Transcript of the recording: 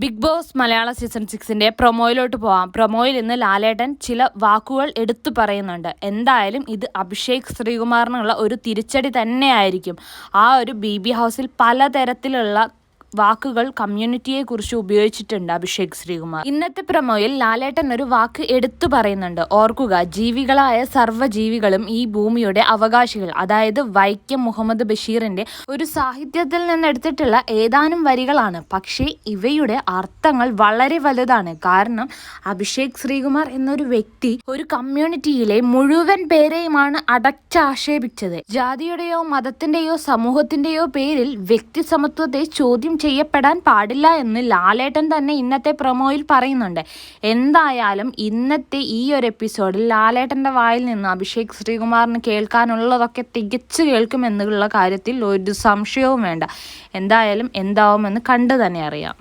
Big boss മലയാള season സിക്സിന്റെ പ്രൊമോയിലോട്ട് പോവാം. പ്രൊമോയിൽ ഇന്ന് ലാലേട്ടൻ ചില വാക്കുകൾ എടുത്തു പറയുന്നുണ്ട്. എന്തായാലും ഇത് അഭിഷേക് ശ്രീകുമാറിനുള്ള ഒരു തിരിച്ചടി തന്നെയായിരിക്കും. ആ ഒരു ബി ബി ഹൗസിൽ പലതരത്തിലുള്ള വാക്കുകൾ കമ്മ്യൂണിറ്റിയെ കുറിച്ച് ഉപയോഗിച്ചിട്ടുണ്ട് അഭിഷേക് ശ്രീകുമാർ. ഇന്നത്തെ പ്രമോയിൽ ലാലേട്ടൻ ഒരു വാക്ക് എടുത്തു പറയുന്നുണ്ട്. ഓർക്കുക ജീവികളായ സർവജീവികളും ഈ ഭൂമിയുടെ അവകാശികൾ. അതായത് വൈക്കം മുഹമ്മദ് ബഷീറിന്റെ ഒരു സാഹിത്യത്തിൽ നിന്നെടുത്തിട്ടുള്ള ഏതാനും വരികളാണ്. പക്ഷേ ഇവയുടെ അർത്ഥങ്ങൾ വളരെ വലുതാണ്. കാരണം അഭിഷേക് ശ്രീകുമാർ എന്നൊരു വ്യക്തി ഒരു കമ്മ്യൂണിറ്റിയിലെ മുഴുവൻ പേരെയുമാണ് അടച്ചാക്ഷേപിച്ചത്. ജാതിയുടെയോ മതത്തിന്റെയോ സമൂഹത്തിന്റെയോ പേരിൽ വ്യക്തി സമത്വത്തെ ചോദ്യം ചെയ്യപ്പെടാൻ പാടില്ല എന്ന് ലാലേട്ടൻ തന്നെ ഇന്നത്തെ പ്രൊമോയിൽ പറയുന്നുണ്ട്. എന്തായാലും ഇന്നത്തെ ഈ ഒരു എപ്പിസോഡിൽ ലാലേട്ടന്റെ വായിൽ നിന്ന് അഭിഷേക് ശ്രീകുമാറിന് കേൾക്കാനുള്ളതൊക്കെ തികച്ചു കേൾക്കുമെന്നുള്ള കാര്യത്തിൽ ഒരു സംശയവും വേണ്ട. എന്തായാലും എന്താവുമെന്ന് കണ്ടു തന്നെ അറിയാം.